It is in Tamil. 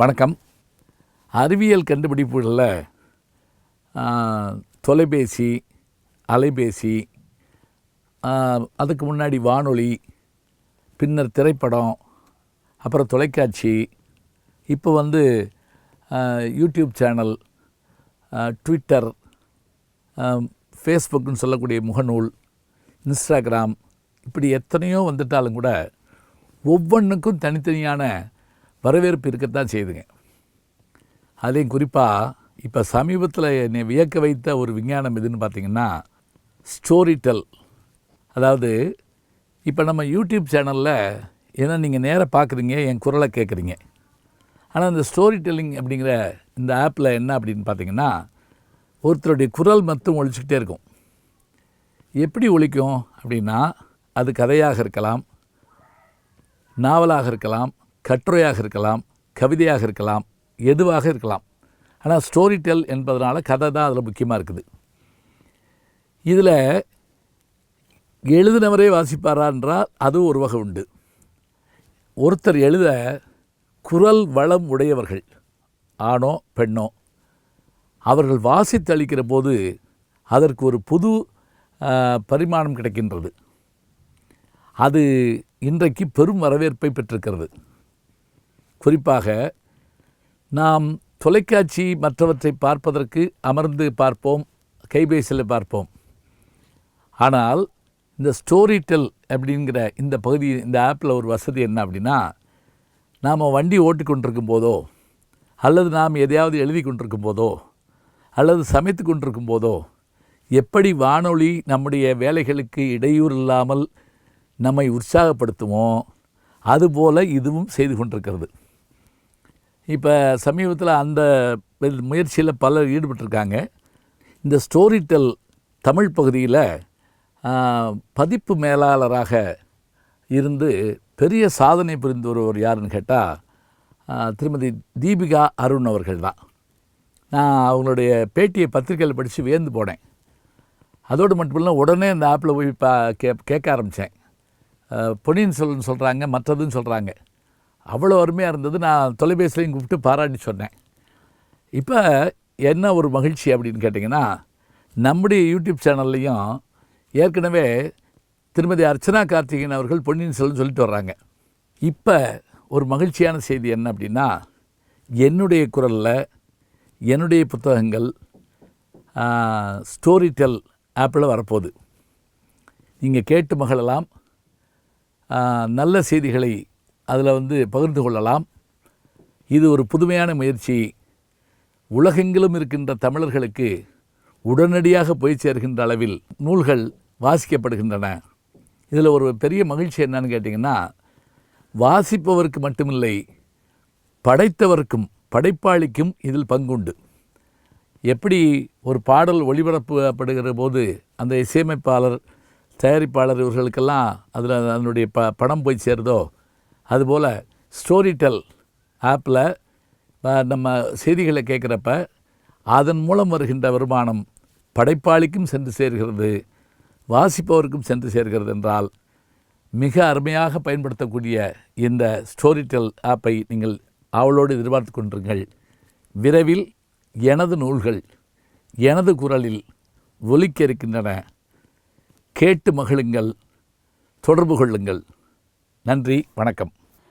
வணக்கம். அறிவியல் கண்டுபிடிப்புகளில் தொலைபேசி அலைபேசி அதுக்கு முன்னாடி வானொலி பின்னர் திரைப்படம் அப்புறம் தொலைக்காட்சி இப்போ வந்து யூடியூப் சேனல் ட்விட்டர் ஃபேஸ்புக்குன்னு சொல்லக்கூடிய முகநூல் இன்ஸ்டாகிராம் இப்படி எத்தனையோ வந்துட்டாலும் கூட ஒவ்வொன்றுக்கும் தனித்தனியான வரவேற்பு இருக்கத்தான் செய்யுதுங்க அதையும் குறிப்பாக இப்போ சமீபத்தில் என்னை வியக்க வைத்த ஒரு விஞ்ஞானம் எதுன்னு பார்த்தீங்கன்னா ஸ்டோரி டெல் அதாவது இப்போ நம்ம யூடியூப் சேனலில் ஏன்னா நீங்கள் நேராக பார்க்குறீங்க என் குரலை கேட்குறீங்க ஆனால் இந்த ஸ்டோரி டெல்லிங் அப்படிங்கிற இந்த ஆப்பில் என்ன அப்படின்னு பார்த்தீங்கன்னா ஒருத்தருடைய குரல் மட்டும் ஒழிச்சிக்கிட்டே இருக்கும். எப்படி ஒழிக்கும் அப்படின்னா அது கதையாக இருக்கலாம் நாவலாக இருக்கலாம் கட்டுரையாக இருக்கலாம் கவிதையாக இருக்கலாம் எதுவாக இருக்கலாம். ஆனால் ஸ்டோரி டெல் என்பதனால் கதை தான் அதில் முக்கியமாக இருக்குது. இதில் எழுதினவரே வாசிப்பாரா என்றால் அது ஒரு வகை உண்டு. ஒருத்தர் எழுத குரல் வளம் உடையவர்கள் ஆணோ பெண்ணோ அவர்கள் வாசித்தளிக்கிற போது அதற்கு ஒரு புது பரிமாணம் கிடைக்கின்றது. அது இன்றைக்கு பெரும் வரவேற்பை பெற்றிருக்கிறது. குறிப்பாக நாம் தொலைக்காட்சி மற்றவற்றை பார்ப்பதற்கு அமர்ந்து பார்ப்போம் கைபேசியில் பார்ப்போம். ஆனால் இந்த ஸ்டோரி டெல் அப்படிங்கிற இந்த பகுதி இந்த ஆப்பில் ஒரு வசதி என்ன அப்படின்னா நாம் வண்டி ஓட்டி கொண்டிருக்கும் போதோ அல்லது நாம் எதையாவது எழுதி கொண்டிருக்கும் போதோ அல்லது சமைத்து கொண்டிருக்கும் போதோ எப்படி வானொலி நம்முடைய வேலைகளுக்கு இடையூறு இல்லாமல் நம்மை உற்சாகப்படுத்துமோ அதுபோல் இதுவும் செய்து கொண்டிருக்கிறது. இப்போ சமீபத்தில் அந்த முயற்சியில் பலர் ஈடுபட்டிருக்காங்க. இந்த ஸ்டோரி டெல் தமிழ் பகுதியில் பதிப்பு மேலாளராக இருந்து பெரிய சாதனை புரிந்து வருவர் யாருன்னு கேட்டால் திருமதி தீபிகா அருண் அவர்கள் தான். நான் அவங்களுடைய பேட்டியை பத்திரிக்கையில் படித்து வியந்து போனேன். அதோடு மட்டுமில்ல உடனே இந்த ஆப்பில் போய் பா கே கேட்க ஆரம்பித்தேன் பொன்னியின் செல்வன் சொல்கிறாங்க மற்றதுன்னு சொல்கிறாங்க அவ்வளோ அருமையாக இருந்தது. நான் தொலைபேசிலையும் கூப்பிட்டு பாராட்டி சொன்னேன். இப்போ என்ன ஒரு மகிழ்ச்சி அப்படின்னு கேட்டிங்கன்னா நம்முடைய யூடியூப் சேனல்லையும் ஏற்கனவே திருமதி அர்ச்சனா கார்த்திகேயன் அவர்கள் பொன்னியின் செல்வன் சொல்லிட்டு வர்றாங்க. இப்போ ஒரு மகிழ்ச்சியான செய்தி என்ன அப்படின்னா என்னுடைய குரலில் என்னுடைய புத்தகங்கள் ஸ்டோரி டெல் ஆப்பில் வரப்போகுது. நீங்கள் கேட்டு மகளெல்லாம் நல்ல செய்திகளை அதில் வந்து பகிர்ந்து கொள்ளலாம். இது ஒரு புதுமையான முயற்சி. உலகெங்கிலும் இருக்கின்ற தமிழர்களுக்கு உடனடியாக போய் சேர்கின்ற அளவில் நூல்கள் வாசிக்கப்படுகின்றன. இதில் ஒரு பெரிய மகிழ்ச்சி என்னன்னு கேட்டிங்கன்னா வாசிப்பவருக்கு மட்டுமில்லை படைத்தவருக்கும் படைப்பாளிக்கும் இதில் பங்குண்டு. எப்படி ஒரு பாடல் ஒளிபரப்பப்படுகிற போது அந்த இசையமைப்பாளர் தயாரிப்பாளர் இவர்களுக்கெல்லாம் அதில் அதனுடைய ப பணம் போய் சேருதோ அதுபோல் ஸ்டோரி டெல் ஆப்பில் நம்ம செய்திகளை கேட்குறப்ப அதன் மூலம் வருகின்ற வருமானம் படைப்பாளிக்கும் சென்று சேர்கிறது வாசிப்பவருக்கும் சென்று சேர்கிறது என்றால் மிக அருமையாக பயன்படுத்தக்கூடிய இந்த ஸ்டோரி டெல் ஆப்பை நீங்கள் ஆவலோடு எதிர்பார்த்து கொண்டிருங்கள். விரைவில் எனது நூல்கள் எனது குரலில் ஒலிக்க இருக்கின்றன கேட்டு மகிழுங்கள் தொடர்பு கொள்ளுங்கள். நன்றி வணக்கம்.